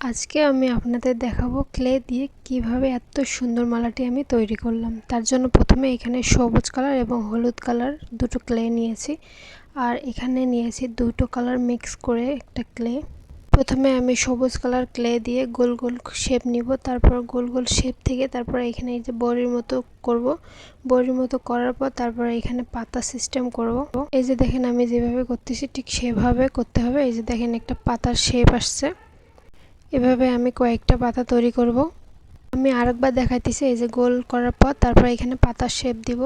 আজকে আমি আপনাদের দেখাবো ক্লে দিয়ে কীভাবে এত সুন্দর মালাটি আমি তৈরি করলাম। তার জন্য প্রথমে এখানে সবুজ কালার এবং হলুদ কালার দুটো ক্লে নিয়েছি আর এখানে নিয়েছি দুটো কালার মিক্স করে একটা ক্লে। প্রথমে আমি সবুজ কালার ক্লে দিয়ে গোল গোল শেপ নিব, তারপর গোল গোল শেপ থেকে তারপর এখানে এই যে বড়ির মতো করব। বড়ির মতো করার পর তারপর এখানে পাতা সিস্টেম করব। এই যে দেখেন আমি যেভাবে করতেছি ঠিক সেভাবে করতে হবে। এই যে দেখেন একটা পাতার শেপ আসছে। এভাবে আমি কয়েকটা পাতা তৈরি করব। আমি আরেকবার দেখাইতেছি, এই যে গোল করার পর তারপর এখানে পাতার শেপ দিব।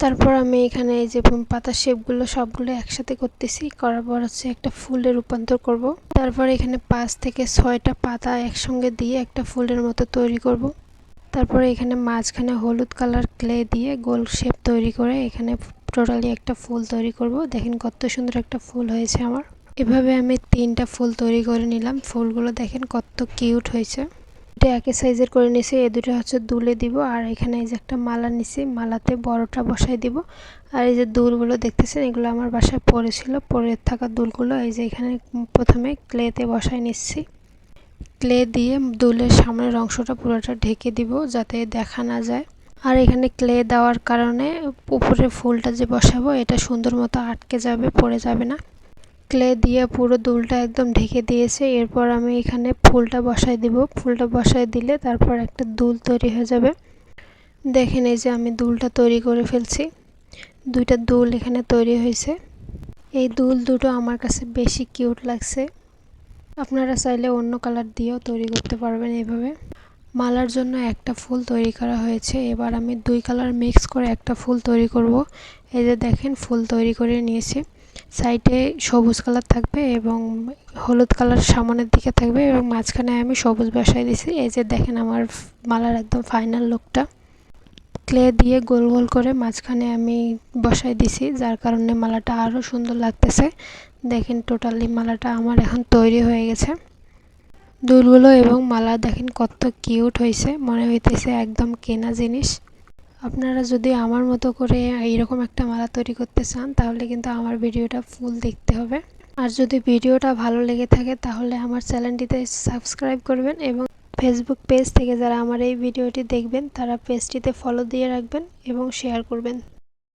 তারপর আমি এখানে এই যে পাতার শেপগুলো সবগুলো একসাথে করতেছি, করার পর হচ্ছে একটা ফুলে রূপান্তর করব। তারপর এখানে পাঁচ থেকে ছয়টা পাতা একসঙ্গে দিয়ে একটা ফুলের মতো তৈরি করব। তারপরে এখানে মাঝখানে হলুদ কালার ক্লে দিয়ে গোল শেপ তৈরি করে এখানে টোটালি একটা ফুল তৈরি করব। দেখেন কত সুন্দর একটা ফুল হয়েছে আমার। এভাবে আমি তিনটা ফুল তৈরি করে নিলাম। ফুলগুলো দেখেন কত কিউট হয়েছে। এটা একই সাইজের করে নিছি এই দুটো হচ্ছে দুলে দিব, আর এখানে এই যে একটা মালা নিছি, মালাতে বড়টা বসাই দিব। আর এই যে দুলগুলো দেখতেছেন, এগুলো আমার বাসায় পড়েছিল পরে থাকা দুলগুলো এই যে এখানে প্রথমে ক্লেতে বসাই নিচ্ছি। ক্লে দিয়ে দুলের সামনের অংশটা পুরোটা ঢেকে দিব যাতে দেখা না যায়। আর এখানে ক্লে দেওয়ার কারণে উপরে ফুলটা যে বসাবো, এটা সুন্দর মতো আটকে যাবে, পড়ে যাবে না। ক্লে দিয়ে পুরো দুলটা একদম ঢেকে দিয়েছে। এরপর আমি এখানে ফুলটা বসাই দিব। ফুলটা বসাই দিলে তারপর একটা দুল তৈরি হয়ে যাবে। দেখেন এই যে আমি দুলটা তৈরি করে ফেলছি। দুইটা দুল এখানে তৈরি হয়েছে। এই দুল দুটো আমার কাছে বেশি কিউট লাগছে। আপনারা চাইলে অন্য কালার দিয়েও তৈরি করতে পারবেন এভাবে মালার জন্য একটা ফুল তৈরি করা হয়েছে। এবার আমি দুই কালার মিক্স করে একটা ফুল তৈরি করব। এই যে দেখেন, ফুল তৈরি করে নিয়েছি। সাইডে সবুজ কালার থাকবে এবং হলুদ কালার সামনের দিকে থাকবে এবং মাঝখানে আমি সবুজ বসাই দিছি। এই যে দেখেন আমার মালার একদম ফাইনাল লুকটা ক্লে দিয়ে গোল গোল করে মাঝখানে আমি বসাই দিছি, যার কারণে মালাটা আরও সুন্দর লাগতেছে। দেখেন টোটালি মালাটা আমার এখন তৈরি হয়ে গেছে। দুলগুলো এবং মালা দেখেন কত কিউট হয়েছে, মনে হইতেছে একদম কেনা জিনিস। আপনারা যদি আমার মতো করে এইরকম একটা মালা তৈরি করতে চান, তাহলে কিন্তু আমার ভিডিওটা ফুল দেখতে হবে। আর যদি ভিডিওটা ভালো লেগে থাকে, তাহলে আমার চ্যানেলটিতে সাবস্ক্রাইব করবেন এবং ফেসবুক পেজ থেকে যারা আমার এই ভিডিওটি দেখবেন, তারা পেজটিতে ফলো দিয়ে রাখবেন এবং শেয়ার করবেন।